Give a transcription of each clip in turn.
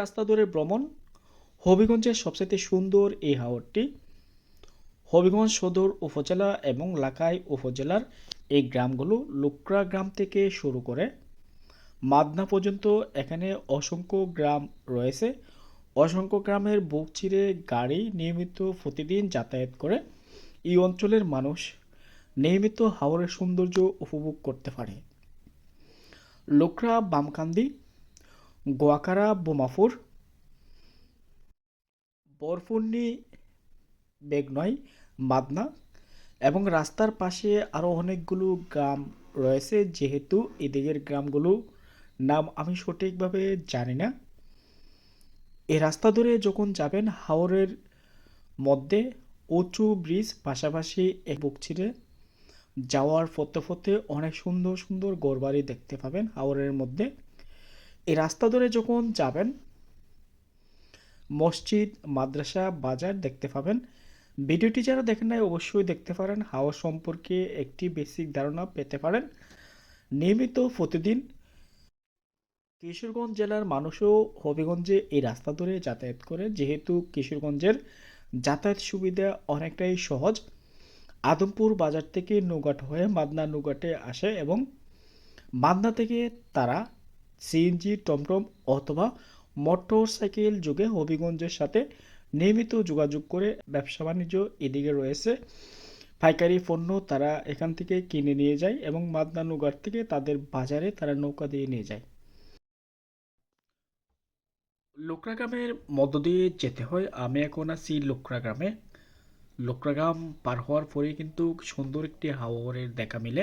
রাস্তা ধরে ভ্রমণ। হবিগঞ্জের সবচেয়ে সুন্দর এই হাওরটি। হবিগঞ্জ সদর উপজেলা এবং লাকাই উপজেলার এই গ্রামগুলো লুকরা গ্রাম থেকে শুরু করে। মাদনা পর্যন্ত এখানে অসংখ্য গ্রাম রয়েছে। অসংখ্য গ্রামের বুক চিরে গাড়ি নিয়মিত প্রতিদিন যাতায়াত করে। এই অঞ্চলের মানুষ নিয়মিত হাওরের সৌন্দর্য উপভোগ করতে পারে। লোকরা বামকান্দি গোয়াকারা বোমাপুর বরফুন্নি বেগনয় মাদনা। এবং রাস্তার পাশে আরও অনেকগুলো গ্রাম রয়েছে, যেহেতু এদিকের গ্রামগুলো নাম আমি সঠিকভাবে জানি না। এ রাস্তা ধরে যখন যাবেন হাওরের মধ্যে, উঁচু ব্রিজ পাশাপাশি এক বুক ছিঁড়ে যাওয়ার পথে পথে অনেক সুন্দর সুন্দর ঘরবাড়ি দেখতে পাবেন হাওরের মধ্যে। এই রাস্তা ধরে যখন যাবেন, মসজিদ, মাদ্রাসা, বাজার দেখতে পাবেন। ভিডিওটি যারা দেখেন নাই, অবশ্যই দেখতে পারেন। হাওয়া সম্পর্কে একটি বেসিক ধারণা পেতে পারেন। নিয়মিত প্রতিদিন কিশোরগঞ্জ জেলার মানুষও হবিগঞ্জে এই রাস্তা ধরে যাতায়াত করে। যেহেতু কিশোরগঞ্জের যাতায়াত সুবিধা অনেকটাই সহজ, আদমপুর বাজার থেকে নৌঘাট হয়ে মাদনা নৌঘাটে আসে এবং মাদনা থেকে তারা সিএনজি টমটম অথবা মোটর সাইকেল যুগে হবিগঞ্জের সাথে নিয়মিত যোগাযোগ করে ব্যবসা বাণিজ্য এদিকে রয়েছে। পাইকারি পণ্য তারা এখান থেকে কিনে নিয়ে যায় এবং মাদনা নৌঘাট থেকে তাদের বাজারে তারা নৌকা দিয়ে নিয়ে যায়। লোকরা গ্রামের মধ্য দিয়ে যেতে হয়। আমি এখন আছি লোকরা গ্রামে। লোকরা গ্রাম পার হওয়ার পরে কিন্তু সুন্দর একটি হাওয়ারের দেখা মিলে।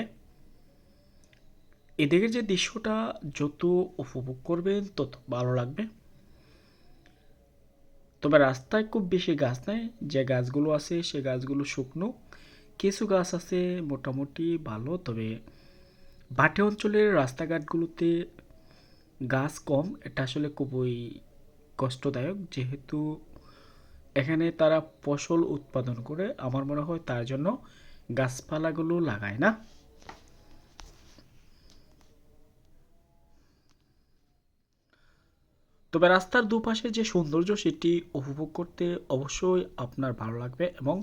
এদিকের যে দৃশ্যটা যত উপভোগ করবেন, তত ভালো লাগবে। তবে রাস্তায় খুব বেশি গাছ নেই। যে গাছগুলো আছে, সে গাছগুলো শুকনো। কিছু গাছ আছে মোটামুটি ভালো, তবে ভাটে অঞ্চলের রাস্তাঘাটগুলোতে গাছ কম। এটা আসলে খুবই কষ্টদায়ক। যেহেতু এখানে তারা ফসল উৎপাদন করে, আমার মনে হয় তার জন্য গাছপালাগুলো লাগায় না। তবে রাস্তার দুপাশে যে সৌন্দর্য সেটি উপভোগ করতে অবশ্যই আপনার ভালো লাগবে এবং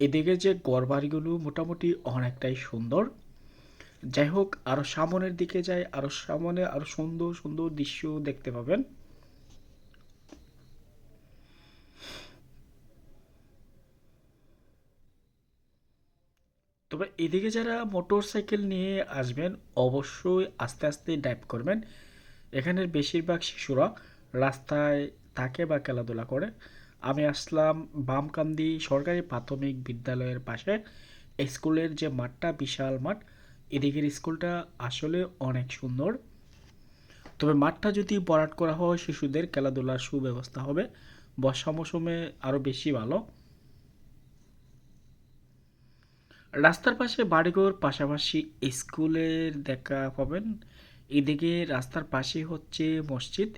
এদিকে যে গড়বাড়িগুলো মোটামুটি অনেকটাই সুন্দর। যাই হোক আরও সামনের দিকে যাই আরও সামনে আরও সুন্দর সুন্দর দৃশ্য দেখতে পাবেন। তবে এদিকে যারা মোটর সাইকেল নিয়ে আসবেন, অবশ্যই আস্তে আস্তে ড্রাইভ করবেন। এখানের বেশিরভাগ শিশুরা রাস্তায় থাকে বা খেলাধুলা করে। আমি আসলাম বামকান্দি সরকারি প্রাথমিক বিদ্যালয়ের পাশে। স্কুলের যে মাঠটা, বিশাল মাঠ, এদিকের স্কুলটা আসলে অনেক সুন্দর। তবে মাঠটা যদি বরাট করা হয়, শিশুদের খেলাধুলার সুব্যবস্থা হবে। বর্ষা মৌসুমে আরও বেশি ভালো। রাস্তার পাশে বাড়িঘর, পাশাপাশি স্কুলের দেখা পাবেন। এদিকে রাস্তার পাশে হচ্ছে মসজিদ।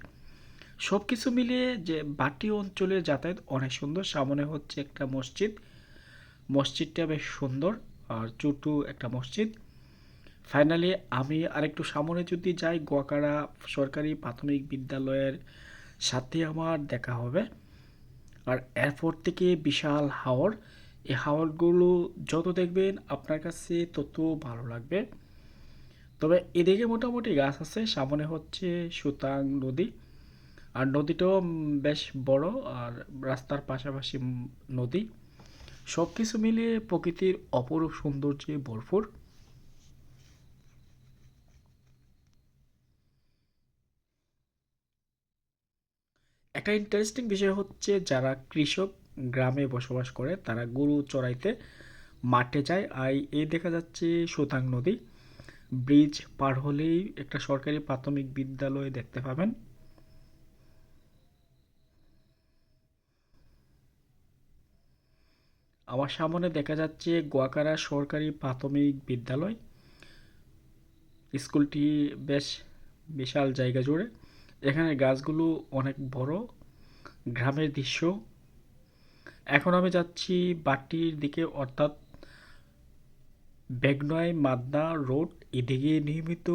সব কিছু মিলিয়ে যে বাটি অঞ্চলের যাতায়াত অনেক সুন্দর। সামনে হচ্ছে একটা মসজিদ। মসজিদটা বেশ সুন্দর আর ছোটো একটা মসজিদ। ফাইনালি আমি আরেকটু সামনে যদি যাই, গোয়াকাড়া সরকারি প্রাথমিক বিদ্যালয়ের সাথে আমার দেখা হবে। আর এয়ারপোর্ট থেকে বিশাল হাওর। এই হাওরগুলো যত দেখবেন, আপনার কাছে তত ভালো লাগবে। তবে এদিকে মোটামুটি গাছ আছে, সামনে হচ্ছে সুতাং নদী। আর নদীটাও বেশ বড় আর রাস্তার পাশাপাশি নদী। সব কিছু মিলিয়ে প্রকৃতির অপরূপ সৌন্দর্যে ভরপুর। একটা ইন্টারেস্টিং বিষয় হচ্ছে যারা কৃষক গ্রামে বসবাস করে, তারা গরু চড়াইতে মাঠে যায়। আর এই দেখা যাচ্ছে সুতাং নদী। ব্রিজ পার হলেই একটা সরকারি প্রাথমিক বিদ্যালয় দেখতে পাবেন। আমার সামনে দেখা যাচ্ছে গোয়াকারা সরকারি প্রাথমিক বিদ্যালয়। স্কুলটি বেশ বিশাল জায়গা জুড়ে। এখানে গাছগুলো অনেক বড়, গ্রামের দৃশ্য। এখন আমি যাচ্ছি বাটির দিকে, অর্থাৎ বেগনয় মাদনা রোড, এদিকে নিয়মিত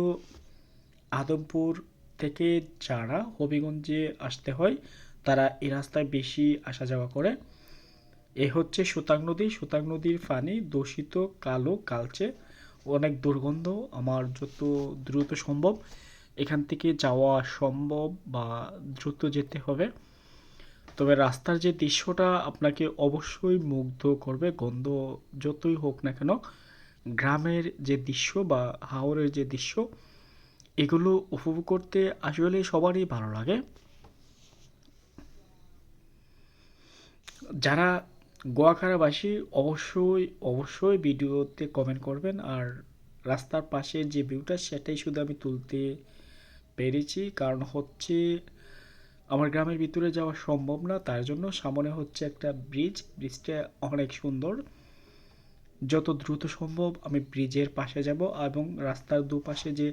আদমপুর থেকে যারা হবিগঞ্জে আসতে হয়, তারা এই রাস্তায় বেশি আসা যাওয়া করে। এ হচ্ছে সুতাং নদী। সুতাং নদীর পানি দূষিত, কালো, কালচে। অনেক দুর্গন্ধ আমার যত দ্রুত সম্ভব এখান থেকে যাওয়া সম্ভব বা দ্রুত যেতে হবে। তবে রাস্তার যে দৃশ্যটা আপনাকে অবশ্যই মুগ্ধ করবে, গন্ধ যতই হোক না কেন গ্রামের যে দৃশ্য বা হাওরের যে দৃশ্য, এগুলো উপভোগ করতে আসলে সবারই ভালো লাগে। যারা গোয়াখাড়াবাসী অবশ্যই অবশ্যই ভিডিওতে কমেন্ট করবেন। আর রাস্তার পাশে যে ভিউটা, সেটাই শুধু আমি তুলতে পেরেছি। কারণ হচ্ছে, আমার গ্রামের ভিতরে যাওয়া সম্ভব না। তার জন্য সামনে হচ্ছে একটা ব্রিজ ব্রিজটা অনেক সুন্দর। যত দ্রুত সম্ভব আমি ব্রিজের পাশে যাব এবং রাস্তার দুপাশে যে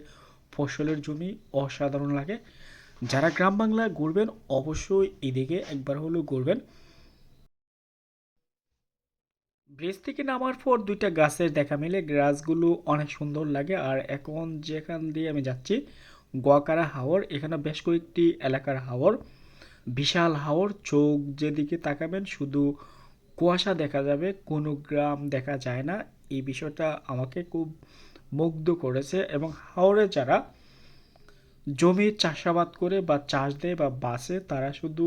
ফসলের জমি অসাধারণ লাগে। যারা গ্রাম বাংলা ঘুরবেন অবশ্যই এদিকে একবার হলেও ঘুরবেন। ব্রিজ থেকে নামার পর দুইটা গাছের দেখা মিলে, গাছগুলো অনেক সুন্দর লাগে। আর এখন যেখান দিয়ে আমি যাচ্ছি, গোয়াকারা হাওর, এখানে বেশ কয়েকটি এলাকার হাওর। বিশাল হাওর, চোখ যেদিকে তাকাবেন, শুধু কুয়াশা দেখা যাবে, কোনো গ্রাম দেখা যায় না। এই বিষয়টা আমাকে খুব মুগ্ধ করেছে এবং হাওরে যারা জমি চাষাবাদ করে বা চাষ দেয় বা বাসে, তারা শুধু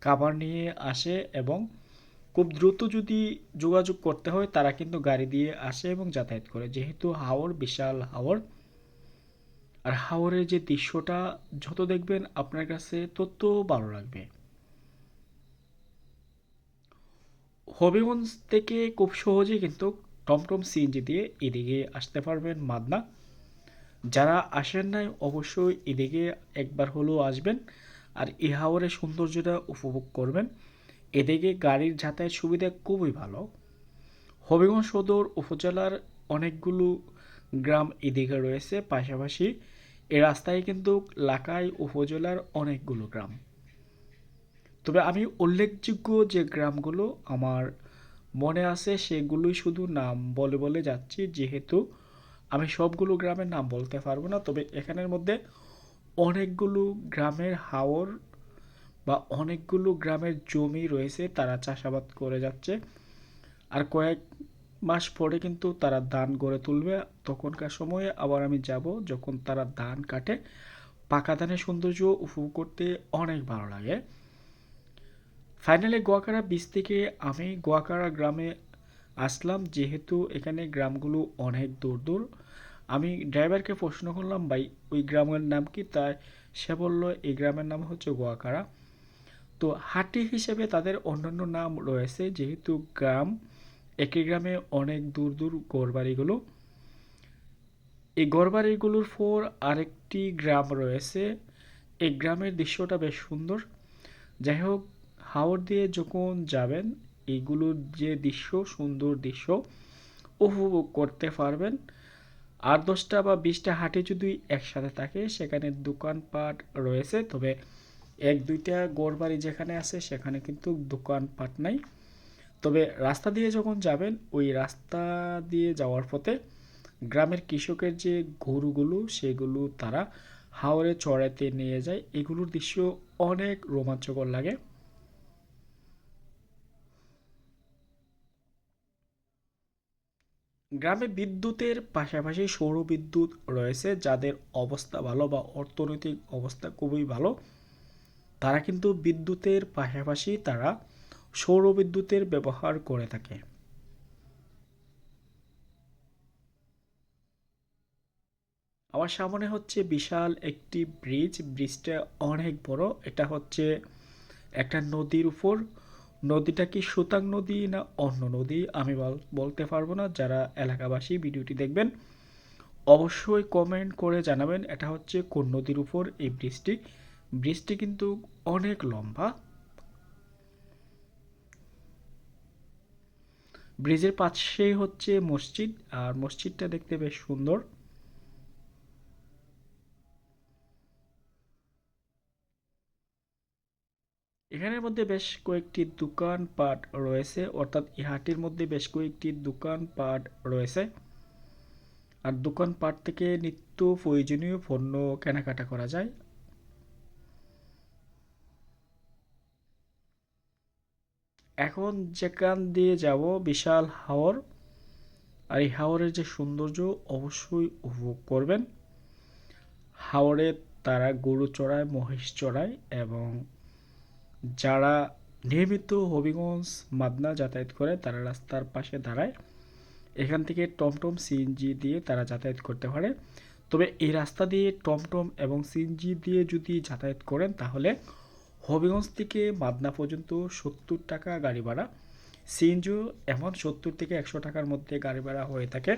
খাবার নিয়ে আসে এবং খুব দ্রুত যদি যোগাযোগ করতে হয়, তারা কিন্তু গাড়ি দিয়ে আসে এবং যাতায়াত করে। যেহেতু হাওর বিশাল হাওর, আর হাওরের যে দৃশ্যটা, যত দেখবেন আপনার কাছে তত ভালো লাগবে। হবিগঞ্জ থেকে খুব সহজেই কিন্তু টমটম সিএনজি দিয়ে এদিকে আসতে পারবেন মাদনা। যারা আসেন নাই, অবশ্যই এদিকে একবার হলেও আসবেন আর এই হাওরের সৌন্দর্যটা উপভোগ করবেন। এদিকে গাড়ির যাতায়াত সুবিধা খুবই ভালো। হবিগঞ্জ সদর উপজেলার অনেকগুলো গ্রাম এদিকে রয়েছে। পাশাপাশি এ রাস্তায় কিন্তু লাকাই উপজেলার অনেকগুলো গ্রাম। তবে আমি উল্লেখযোগ্য যে গ্রামগুলো আমার মনে আছে, সেগুলোই শুধু নাম বলে বলে যাচ্ছি। যেহেতু আমি সবগুলো গ্রামের নাম বলতে পারব না, তবে এখানের মধ্যে অনেকগুলো গ্রামের হাওর বা অনেকগুলো গ্রামের জমি রয়েছে, তারা চাষাবাদ করে যাচ্ছে। আর কয়েক মাস পরে কিন্তু তারা ধান গড়ে তুলবে। তখনকার সময়ে আবার আমি যাব যখন তারা ধান কাটে। পাকা ধানের সৌন্দর্য উপভোগ করতে অনেক ভালো লাগে। ফাইনালি গোয়াকাড়া বিচ থেকে আমি গোয়াকাড়া গ্রামে আসলাম, যেহেতু এখানে গ্রামগুলো অনেক দূর দূর আমি ড্রাইভারকে প্রশ্ন করলাম, ভাই, ওই গ্রামের নাম কি? তাই সে বলল, এই গ্রামের নাম হচ্ছে গোয়াকাড়া তো হাটি হিসেবে তাদের অন্যান্য নাম রয়েছে, যেহেতু গ্রাম একই গ্রামে অনেক দূর দূর গড়বাড়িগুলো এই গড়বাড়িগুলোর পর আরেকটি গ্রাম রয়েছে। এই গ্রামের দৃশ্যটা বেশ সুন্দর। যাই হোক হাওড় দিয়ে যখন যাবেন এইগুলোর যে দৃশ্য, সুন্দর দৃশ্য উপভোগ করতে পারবেন। আর দশটা বা বিশটা হাটে যদি একসাথে থাকে, সেখানে দোকানপাট রয়েছে। তবে এক, দুইটা গড়বাড়ি যেখানে আছে, সেখানে কিন্তু দোকানপাট নাই। তবে রাস্তা দিয়ে যখন যাবেন, ওই রাস্তা দিয়ে যাওয়ার পথে গ্রামের কৃষকের যে গরুগুলো, সেগুলো তারা হাওড়ে চড়াতে নিয়ে যায়। এগুলোর দৃশ্য অনেক রোমাঞ্চকর লাগে। গ্রামে বিদ্যুতের পাশাপাশি সৌর বিদ্যুৎ রয়েছে, যাদের অবস্থা ভালো বা অর্থনৈতিক অবস্থা খুবই ভালো। তারা কিন্তু বিদ্যুতের পাশাপাশি তারা সৌর বিদ্যুতের ব্যবহার করে থাকে। আমার সামনে হচ্ছে বিশাল একটি ব্রিজ। ব্রিজটা অনেক বড়। এটা হচ্ছে একটা নদীর উপর। নদীটা কি সুতাং নদী না অন্য নদী? আমি বলতে পারব না। যারা এলাকাবাসী ভিডিওটি দেখবেন, অবশ্যই কমেন্ট করে জানাবেন এটা হচ্ছে কোন নদীর উপর এই ব্রিজটি। ব্রিজটি কিন্তু অনেক লম্বা। ব্রিজের পাশেই হচ্ছে মসজিদ, আর মসজিদটা দেখতে বেশ সুন্দর। এখানের মধ্যে বেশ কয়েকটি দোকানপাট রয়েছে, অর্থাৎ ইহাটির মধ্যে বেশ কয়েকটি দোকানপাট রয়েছে। আর দোকানপাট থেকে নিত্য প্রয়োজনীয় পণ্য কেনাকাটা করা যায়। এখন যেখান দিয়ে যাব, বিশাল হাওর। আর এই হাওরের যে সৌন্দর্য অবশ্যই উপভোগ করবেন। হাওরে তারা গরু চড়ায়, মহিষ চড়ায় এবং যারা নিয়মিত হবিগঞ্জ মাদনা যাতায়াত করে, তারা রাস্তার পাশে দাঁড়ায়। এখান থেকে টমটম সিএনজি দিয়ে তারা যাতায়াত করতে পারে। তবে এই রাস্তা দিয়ে টমটম এবং সিএনজি দিয়ে যদি যাতায়াত করেন, তাহলে হবিগঞ্জ থেকে মাদনা পর্যন্ত সত্তর টাকা গাড়ি ভাড়া। সিএনজিও এমন সত্তর থেকে একশো টাকার মধ্যে গাড়ি ভাড়া হয়ে থাকে।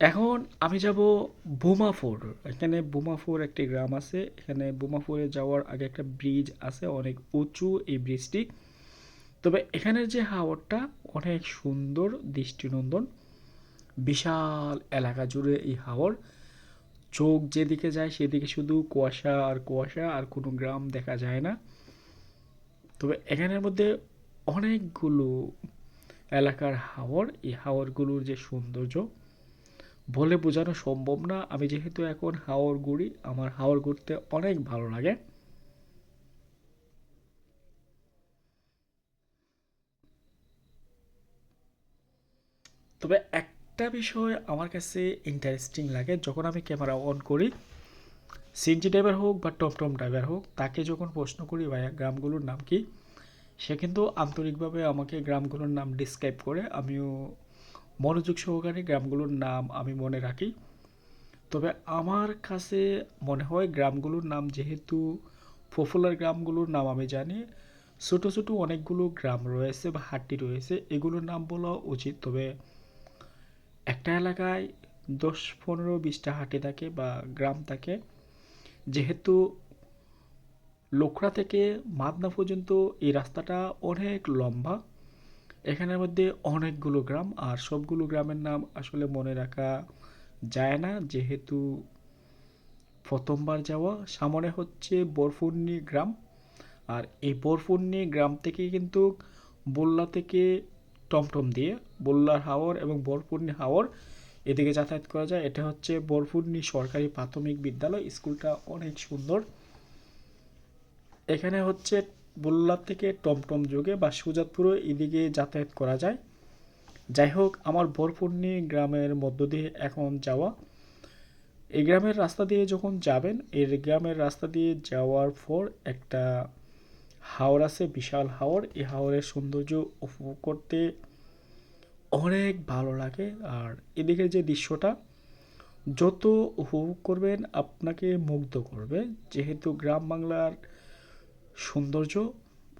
এখন আমি যাব বোমাফোর। এখানে বোমাফোর একটি গ্রাম আছে। এখানে বোমাফোরে যাওয়ার আগে একটা ব্রিজ আছে, অনেক উঁচু এই ব্রিজটি। তবে এখানের যে হাওরটা, অনেক সুন্দর, দৃষ্টিনন্দন। বিশাল এলাকা জুড়ে এই হাওর। চোখ যেদিকে যায় সেদিকে শুধু কুয়াশা আর কুয়াশা আর কোনো গ্রাম দেখা যায় না। তবে এখানের মধ্যে অনেকগুলো এলাকার হাওর। এই হাওরগুলোর যে সৌন্দর্য বলে বোঝানো সম্ভব না। আমি যেহেতু এখন হাওর ঘুরি আমার হাওর ঘুরতে অনেক ভালো লাগে। তবে একটা বিষয় আমার কাছে ইন্টারেস্টিং লাগে, যখন আমি ক্যামেরা অন করি সিএনজি ড্রাইভার হোক বা টমটম ড্রাইভার হোক, তাকে যখন প্রশ্ন করি ভাইয়া গ্রামগুলোর নাম কি? সে কিন্তু আন্তরিকভাবে আমাকে গ্রামগুলোর নাম ডিসক্রাইব করে। আমিও মনোযোগ সহকারে গ্রামগুলোর নাম আমি মনে রাখি। তবে আমার কাছে মনে হয় গ্রামগুলোর নাম যেহেতু পপুলার গ্রামগুলোর নাম আমি জানি, ছোটো ছোটো অনেকগুলো গ্রাম রয়েছে বা হাট্টি রয়েছে, এগুলোর নাম বলা উচিত। তবে একটা এলাকায় দশ পনেরো বিশটা হাটে থাকে বা গ্রাম থাকে, যেহেতু লোকরা থেকে মাদনা পর্যন্ত এই রাস্তাটা অনেক লম্বা। এখানের মধ্যে অনেকগুলো গ্রাম, আর সবগুলো গ্রামের নাম আসলে মনে রাখা যায় না। যেহেতু প্রথমবার যাওয়া, সামনে হচ্ছে বরফুন্নি গ্রাম। আর এই বরফুন্নি গ্রাম থেকে কিন্তু বল্লা থেকে টমটম দিয়ে বল্লার হাওর এবং বরফুন্নি হাওর এদিকে যাতায়াত করা যায়। এটা হচ্ছে বরফুন্নি সরকারি প্রাথমিক বিদ্যালয়। স্কুলটা অনেক সুন্দর। এখানে হচ্ছে বল্লার থেকে টমটম যোগে বা সুজাতপুরও এদিকে যাতায়াত করা যায়। যাই হোক আমার বরপূর্ণি গ্রামের মধ্য দিয়ে এখন যাওয়া। এই গ্রামের রাস্তা দিয়ে যখন যাবেন এর গ্রামের রাস্তা দিয়ে যাওয়ার পর একটা হাওর আছে, বিশাল হাওর। এই হাওরের সৌন্দর্য উপভোগ করতে অনেক ভালো লাগে। আর এদিকে যে দৃশ্যটা, যত উপভোগ করবেন, আপনাকে মুগ্ধ করবে। যেহেতু গ্রাম বাংলার সৌন্দর্য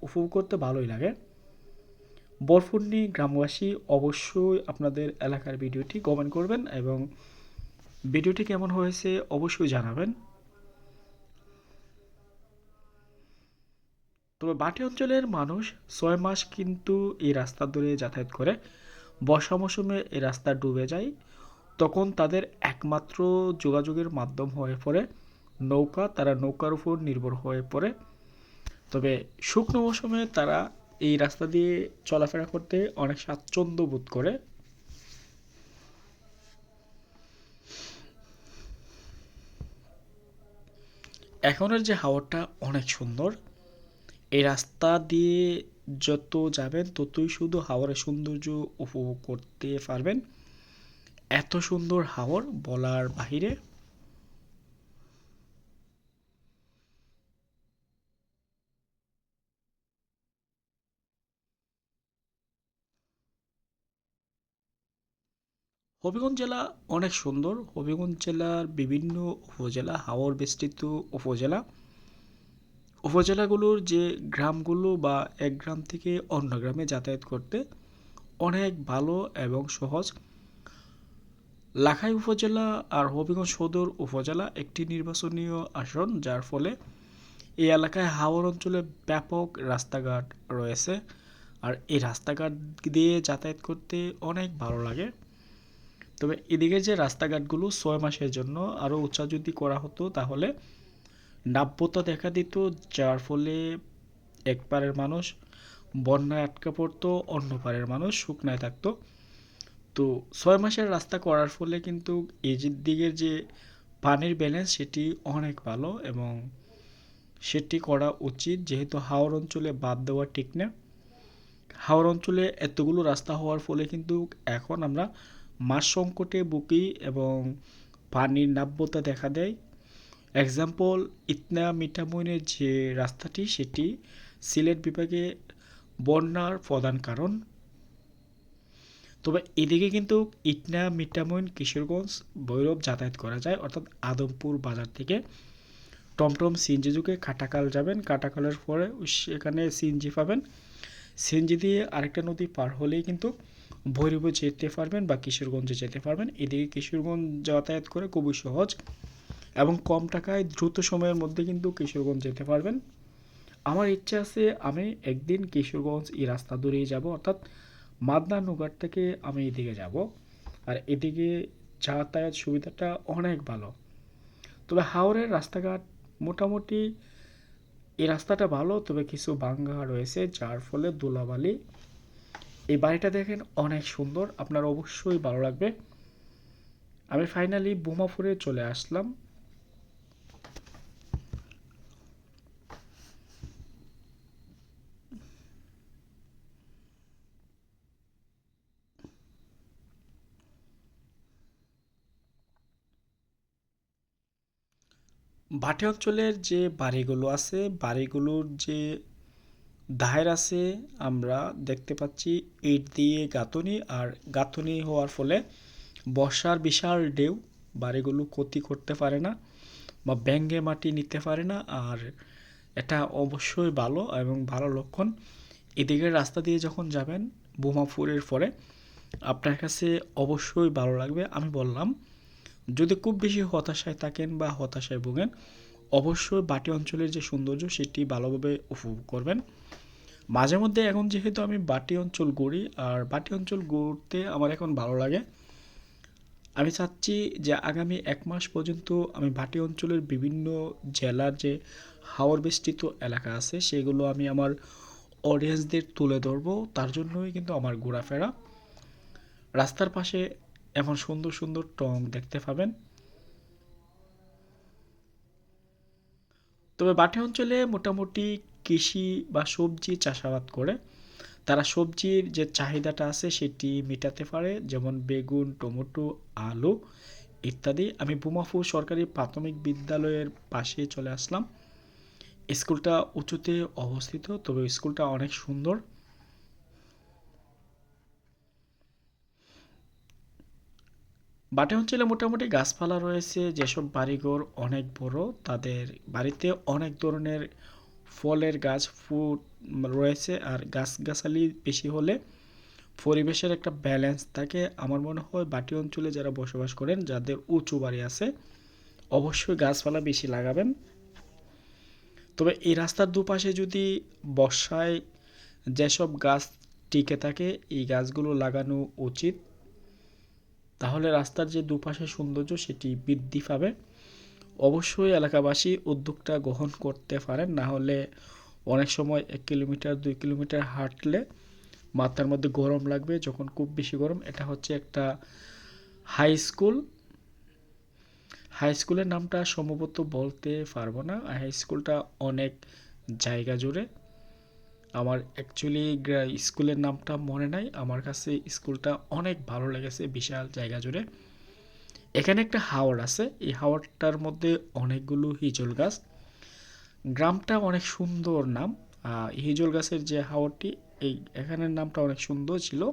উপভোগ করতে ভালোই লাগে। বরফুন্নি গ্রামবাসী অবশ্যই আপনাদের এলাকার ভিডিওটি কমেন্ট করবেন এবং ভিডিওটি কেমন হয়েছে অবশ্যই জানাবেন। তবে বাটি অঞ্চলের মানুষ ছয় মাস কিন্তু এই রাস্তা ধরে যাতায়াত করে। বর্ষা মৌসুমে এই রাস্তা ডুবে যায়। তখন তাদের একমাত্র যোগাযোগের মাধ্যম হয়ে পড়ে নৌকা। তারা নৌকার উপর নির্ভর হয়ে পড়ে। তবে শুকনো মৌসুমে তারা এই রাস্তা দিয়ে চলাফেরা করতে অনেক স্বাচ্ছন্দ্য বোধ করে। এখনের যে হাওয়াটা অনেক সুন্দর, এই রাস্তা দিয়ে যত যাবেন ততই শুধু হাওয়ারের সৌন্দর্য উপভোগ করতে পারবেন। এত সুন্দর হাওর বলার বাহিরে হবিগঞ্জ জেলা অনেক সুন্দর। হবিগঞ্জ জেলার বিভিন্ন উপজেলা, হাওর বেষ্টিত উপজেলা। উপজেলাগুলোর যে গ্রামগুলো বা এক গ্রাম থেকে অন্য গ্রামে যাতায়াত করতে অনেক ভালো এবং সহজ। লাখাই উপজেলা আর হবিগঞ্জ সদর উপজেলা একটি নির্বাচনীয় আসন, যার ফলে এই এলাকায় হাওর অঞ্চলে ব্যাপক রাস্তাঘাট রয়েছে। আর এই রাস্তাঘাট দিয়ে যাতায়াত করতে অনেক ভালো লাগে। তবে এদিকে যে রাস্তাঘাটগুলো ছয় মাসের জন্য আরও উৎসাহ যদি করা হতো, তাহলে নাব্যতা দেখা দিত, যার ফলে এক পারের মানুষ বন্যায় আটকা পড়তো, অন্য পারের মানুষ শুকনায় থাকতো। তো ছয় মাসের রাস্তা করার ফলে কিন্তু এই দিকের যে পানির ব্যালেন্স সেটি অনেক ভালো এবং সেটি করা উচিত, যেহেতু হাওর অঞ্চলে বাদ দেওয়া ঠিক না। হাওর অঞ্চলে এতগুলো রাস্তা হওয়ার ফলে কিন্তু এখন আমরা মাছ সংকটে বুকি এবং পানির নাব্যতা দেখা দেয়। এক্সাম্পল ইতনা মিঠামইনের যে রাস্তাটি, সেটি সিলেট বিভাগে বন্যার প্রধান কারণ। তবে এদিকে কিন্তু ইটনা মিঠামইন কিশোরগঞ্জ ভৈরব যাতায়াত করা যায়, অর্থাৎ আদমপুর বাজার থেকে টমটম সিএনজি যুগে কাটাকাল যাবেন। কাটাকালের পরে সেখানে সিএনজি পাবেন। সিএনজি দিয়ে আরেকটা নদী পার হলেই কিন্তু ভৈরবে যেতে পারবেন বা কিশোরগঞ্জে যেতে পারবেন। এদিকে কিশোরগঞ্জ যাতায়াত করে খুবই সহজ এবং কম টাকায় দ্রুত সময়ের মধ্যে কিন্তু কিশোরগঞ্জ যেতে পারবেন। আমার ইচ্ছা আছে আমি একদিন কিশোরগঞ্জ এই রাস্তা ধরেই যাব, অর্থাৎ মাদনা নৌঘাট থেকে আমি এদিকে যাব। আর এদিকে যাতায়াত সুবিধাটা অনেক ভালো। তবে হাওড়ের রাস্তাঘাট মোটামুটি এই রাস্তাটা ভালো, তবে কিছু ভাঙ্গা রয়েছে, যার ফলে ধুলাবালি এই বাড়িটা দেখেন অনেক সুন্দর, আপনার অবশ্যই ভালো লাগবে। আমি ফাইনালি বোমাপুরে চলে আসলাম। ভাটি অঞ্চলের যে বাড়িগুলো আছে, বাড়িগুলোর যে আছে, আমরা দেখতে পাচ্ছি ইট দিয়ে গাঁথনি, আর গাঁথনি হওয়ার ফলে বর্ষার বিশাল ঢেউ, বাড়িগুলো ক্ষতি করতে পারে না বা ব্যাঙ্গে মাটি নিতে পারে না, আর এটা অবশ্যই ভালো এবং ভালো লক্ষণ। এদিকের রাস্তা দিয়ে যখন যাবেন বোমাপুরের পরে, আপনার কাছে অবশ্যই ভালো লাগবে। আমি বললাম, যদি খুব বেশি হতাশায় থাকেন বা হতাশায় ভোগেন অবশ্যই বাটি অঞ্চলের যে সৌন্দর্য, সেটি ভালোভাবে উপভোগ করবেন। মাঝে মধ্যে এখন যেহেতু আমি বাটি অঞ্চল ঘুরি আর বাটি অঞ্চল ঘুরতে আমার এখন ভালো লাগে। আমি চাচ্ছি যে আগামী এক মাস পর্যন্ত আমি ভাটি অঞ্চলের বিভিন্ন জেলার যে হাওর বেষ্টিত এলাকা আছে, সেগুলো আমি আমার অডিয়েন্সদের তুলে ধরবো। তার জন্যই কিন্তু আমার ঘোরাফেরা। রাস্তার পাশে এখন সুন্দর সুন্দর টং দেখতে পাবেন। তবে বাটি অঞ্চলে মোটামুটি কৃষি বা সবজি চাষাবাদ করে। তারা সবজির যে চাহিদাটা আছে সেটি মেটাতে পারে, যেমন বেগুন, টমেটো, আলু ইত্যাদি। আমি বোমাফু সরকারি প্রাথমিক বিদ্যালয়ের পাশে চলে আসলাম। স্কুলটা উঁচুতে অবস্থিত, তবে স্কুলটা অনেক সুন্দর। বাটে অঞ্চলে মোটামুটি গাছপালা রয়েছে, যেসব বাড়িঘর অনেক বড়, তাদের বাড়িতে অনেক ধরনের ফলের গাছ ফুট রয়েছে আর গাছগাছালি বেশি হলে পরিবেশের একটা ব্যালেন্স থাকে। আমার মনে হয় বাটি অঞ্চলে যারা বসবাস করেন, যাদের উঁচু বাড়ি আছে, অবশ্যই গাছপালা বেশি লাগাবেন। তবে এই রাস্তার দুপাশে যদি বর্ষায় যেসব গাছ টিকে থাকে, এই গাছগুলো লাগানো উচিত। তাহলে রাস্তার যে দুপাশে সৌন্দর্য সেটি বৃদ্ধি পাবে। অবশ্যই এলাকাবাসী উদ্যোগটা গ্রহণ করতে পারেন, না হলে অনেক সময় এক কিলোমিটার, দুই কিলোমিটার হাঁটলে মাথার মধ্যে গরম লাগবে, যখন খুব বেশি গরম। এটা হচ্ছে একটা হাই স্কুল হাই স্কুলের নামটা সম্ভবত বলতে পারব না। হাই স্কুলটা অনেক জায়গা জুড়ে। আমার অ্যাকচুয়ালি স্কুলের নামটা মনে নাই। আমার কাছে স্কুলটা অনেক ভালো লেগেছে, বিশাল জায়গা জুড়ে। এখানে একটা হাওড় আছে। এই হাওড়টার মধ্যে অনেকগুলো হিজল গাছ। গ্রামটা অনেক সুন্দর নাম। হিজল গাছের যে হাওড়টি, এই এখানের নামটা অনেক সুন্দর ছিল।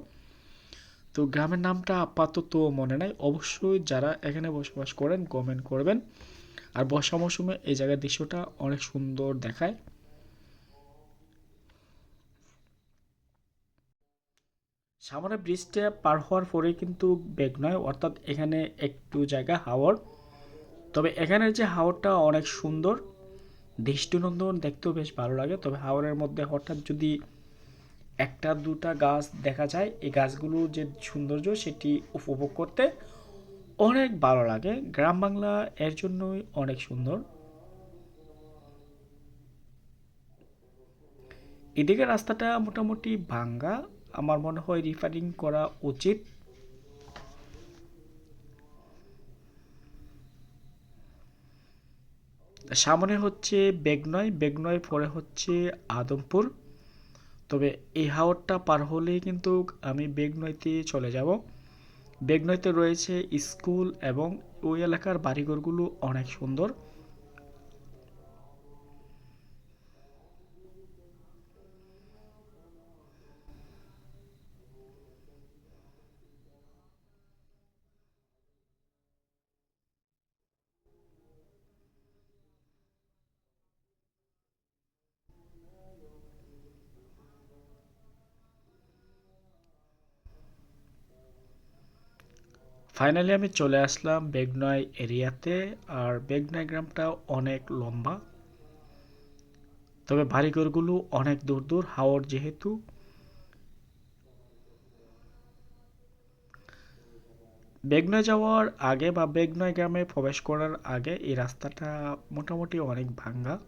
তো গ্রামের নামটা আপাতত মনে নাই। অবশ্যই যারা এখানে বসবাস করেন কমেন্ট করবেন। আর বর্ষা মৌসুমে এই জায়গার দৃশ্যটা অনেক সুন্দর দেখায়। সামনে ব্রিজটা পার হওয়ার পরে কিন্তু বেগ নয়, অর্থাৎ এখানে একটু জায়গা হাওড় তবে এখানের যে হাওড়টা অনেক সুন্দর, দৃষ্টিনন্দন দেখতেও বেশ ভালো লাগে। তবে হাওড়ের মধ্যে হঠাৎ যদি একটা, দুটা গাছ দেখা যায়, এই গাছগুলোর যে সৌন্দর্য সেটি উপভোগ করতে অনেক ভালো লাগে। গ্রাম বাংলা এর জন্যই অনেক সুন্দর। এদিকে রাস্তাটা মোটামুটি ভাঙ্গা। আমার মনে হয় রিফারিং করা উচিত। সামনে হচ্ছে বেগনয় বেগনয় পরে হচ্ছে আদমপুর। তবে এই হাওরটা পার হলেই কিন্তু আমি বেগনয়তে চলে যাব। বেগনয়তে রয়েছে স্কুল এবং ওই এলাকার বাড়িঘরগুলো অনেক সুন্দর। ফাইনালি আমি চলে আসলাম বেগনয় এরিয়াতে, আর বেগনয় গ্রামটা অনেক লম্বা। তবে বাড়িঘরগুলো অনেক দূর দূর, হাওর যেহেতু। বেগনয় যাওয়ার আগে বা বেগনয় গ্রামে প্রবেশ করার আগে এই রাস্তাটা মোটামুটি অনেক ভাঙ্গা।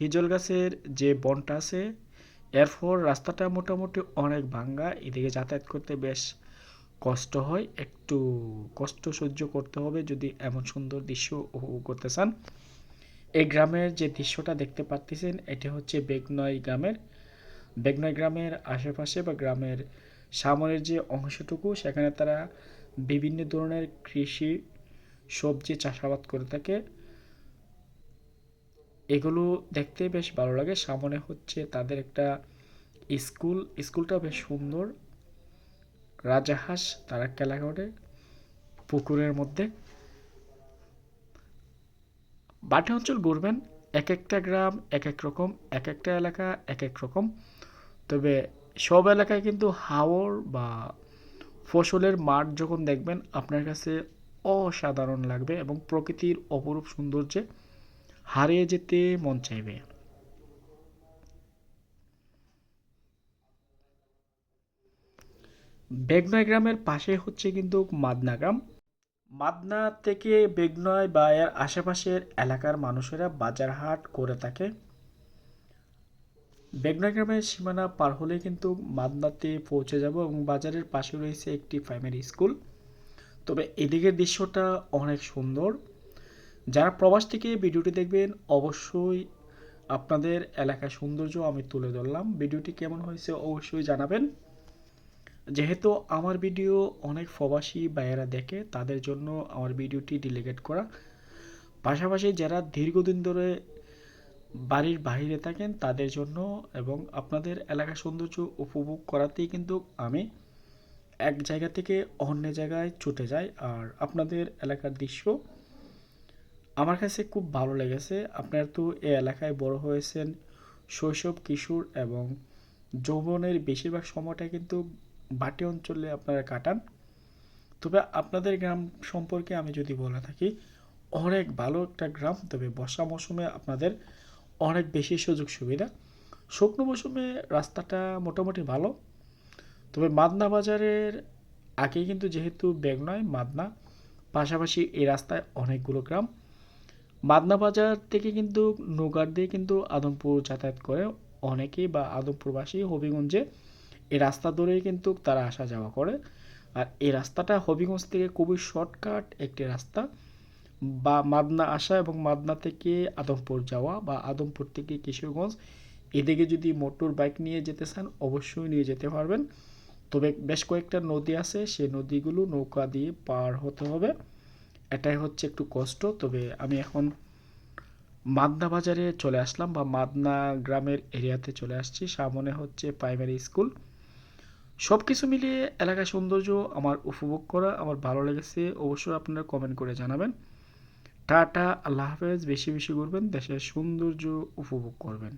হিজল গাছের যে বনটা আছে, এরপর রাস্তাটা মোটামুটি অনেক ভাঙ্গা, এদিকে যাতায়াত করতে বেশ কষ্ট হয়, একটু কষ্ট সহ্য করতে হবে যদি এমন সুন্দর দৃশ্য উপভোগ করতে চান। এই গ্রামের যে দৃশ্যটা দেখতে পাচ্ছেন এটি হচ্ছে বেগনয় গ্রামের। বেগনয় গ্রামের আশেপাশে বা গ্রামের সামনের যে অংশটুকু, সেখানে তারা বিভিন্ন ধরনের কৃষি সবজি চাষাবাদ করে থাকে। এগুলো দেখতে বেশ ভালো লাগে। সামনে হচ্ছে তাদের একটা স্কুল। স্কুলটা বেশ সুন্দর। রাজাহাঁস তারা খেলা করে পুকুরের মধ্যে। বাটি অঞ্চল ঘুরবেন, এক একটা গ্রাম, এক এক রকম, এক একটা এলাকা, এক এক রকম। তবে সব এলাকায় কিন্তু হাওর বা ফসলের মাঠ যখন দেখবেন, আপনার কাছে অসাধারণ লাগবে এবং প্রকৃতির অপরূপ সৌন্দর্যে হারিয়ে যেতে মন চাইবে। বেগনয় গ্রামের পাশে হচ্ছে কিন্তু মাদনা গ্রাম। মাদনা থেকে বেগনয় বা এর আশেপাশের এলাকার মানুষেরা বাজার হাট করে থাকে। বেগনয় গ্রামের সীমানা পার হলে কিন্তু মাদনাতে পৌঁছে যাব এবং বাজারের পাশে রয়েছে একটি প্রাইমারি স্কুল তবে এদিকের দৃশ্যটা অনেক সুন্দর। যারা প্রবাস থেকে ভিডিওটি দেখবেন, অবশ্যই আপনাদের এলাকার সৌন্দর্য আমি তুলে ধরলাম। ভিডিওটি কেমন হয়েছে অবশ্যই জানাবেন। যেহেতু আমার ভিডিও অনেক প্রবাসী ভাইয়েরা দেখে, তাদের জন্য আমার ভিডিওটি ডিলিগেট করা। পাশাপাশি যারা দীর্ঘদিন ধরে বাড়ির বাইরে থাকেন, তাদের জন্য এবং আপনাদের এলাকার সৌন্দর্য উপভোগ করাতেই কিন্তু আমি এক জায়গা থেকে অন্য জায়গায় ছুটে যাই। আর আপনাদের এলাকার দৃশ্য আমার কাছে খুব ভালো লেগেছে। আপনার তো এই এলাকায় বড় হয়েছেন শৈশব, কিশোর এবং যৌবনের বেশিরভাগ সময়টা কিন্তু বাটি অঞ্চলে আপনারা কাটান। তবে আপনাদের গ্রাম সম্পর্কে আমি যদি বলে থাকি, অনেক ভালো একটা গ্রাম, তবে বর্ষা মৌসুমে আপনাদের অনেক বেশি সুযোগ সুবিধা। শুকনো মৌসুমে রাস্তাটা মোটামুটি ভালো, তবে মাদনা বাজারের আগে কিন্তু যেহেতু ব্যাগ নয়, মাদনা, পাশাপাশি এই রাস্তায় অনেকগুলো গ্রাম। মাদনা বাজার থেকে কিন্তু নৌকার দিয়ে কিন্তু আদমপুর যাতায়াত করে অনেকেই বা আদমপুরবাসী হবিগঞ্জে। এই রাস্তা ধরেই কিন্তু তারা আসা যাওয়া করে। আর এই রাস্তাটা হবিগঞ্জ থেকে খুবই শর্টকাট একটি রাস্তা। বা মাদনা আসা এবং মাদনা থেকে আদমপুর যাওয়া বা আদমপুর থেকে কিশোরগঞ্জ। এদিকে যদি মোটর বাইক নিয়ে যেতে চান, অবশ্যই নিয়ে যেতে পারবেন। তবে বেশ কয়েকটা নদী আছে, সেই নদীগুলো নৌকা দিয়ে পার হতে হবে। এটাই হচ্ছে একটু কষ্ট। তবে আমি এখন মাদনা বাজারে চলে আসলাম বা মাদনা গ্রামের এরিয়াতে চলে আসছি। সামনে হচ্ছে প্রাইমারি স্কুল সব কিছু মিলিয়ে এলাকার সৌন্দর্য আমার উপভোগ করা আমার ভালো লেগেছে। অবশ্যই আপনারা কমেন্ট করে জানাবেন। টাটা, আল্লাহ হাফেজ। বেশি বেশি করবেন দেশের সৌন্দর্য উপভোগ করবেন।